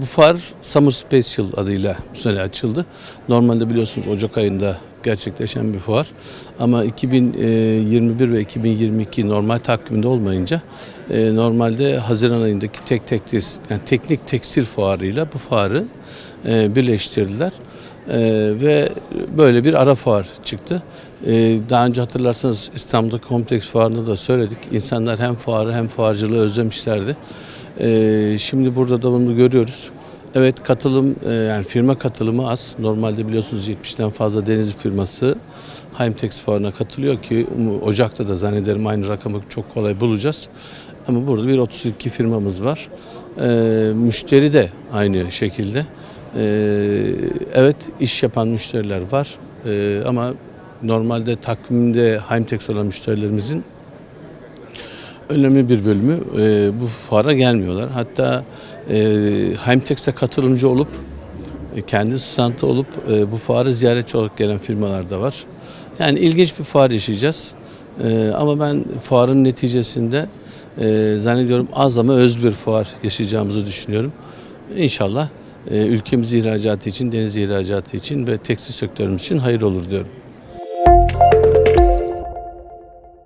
Bu fuar Summer Special adıyla bu sene açıldı. Normalde biliyorsunuz Ocak ayında gerçekleşen bir fuar. Ama 2021 ve 2022 normal takvimde olmayınca e, normalde Haziran ayındaki tek tek yani teknik tekstil fuarıyla bu fuarı e, birleştirdiler. E, ve böyle bir ara fuar çıktı. E, daha önce hatırlarsanız İstanbul'da kompleks fuarında da söyledik. İnsanlar hem fuarı hem fuarcılığı özlemişlerdi. Ee, şimdi burada da bunu görüyoruz. Evet katılım e, yani firma katılımı az. Normalde biliyorsunuz 70'ten fazla deniz firması Heimtex fuarına katılıyor ki Ocak'ta da zannederim aynı rakamı çok kolay bulacağız. Ama burada bir 32 firmamız var. Ee, müşteri de aynı şekilde. Ee, evet iş yapan müşteriler var. Ama normalde takvimde Heimtex olan müşterilerimizin önemli bir bölümü e, bu fuara gelmiyorlar. Hatta e, Heimtex'e katılımcı olup e, kendi standı olup e, bu fuarı ziyaretçi olarak gelen firmalar da var. Yani ilginç bir fuar yaşayacağız. E, ama ben fuarın neticesinde e, zannediyorum az ama öz bir fuar yaşayacağımızı düşünüyorum. İnşallah e, ülkemiz ihracatı için, deniz ihracatı için ve tekstil sektörümüz için hayır olur diyorum.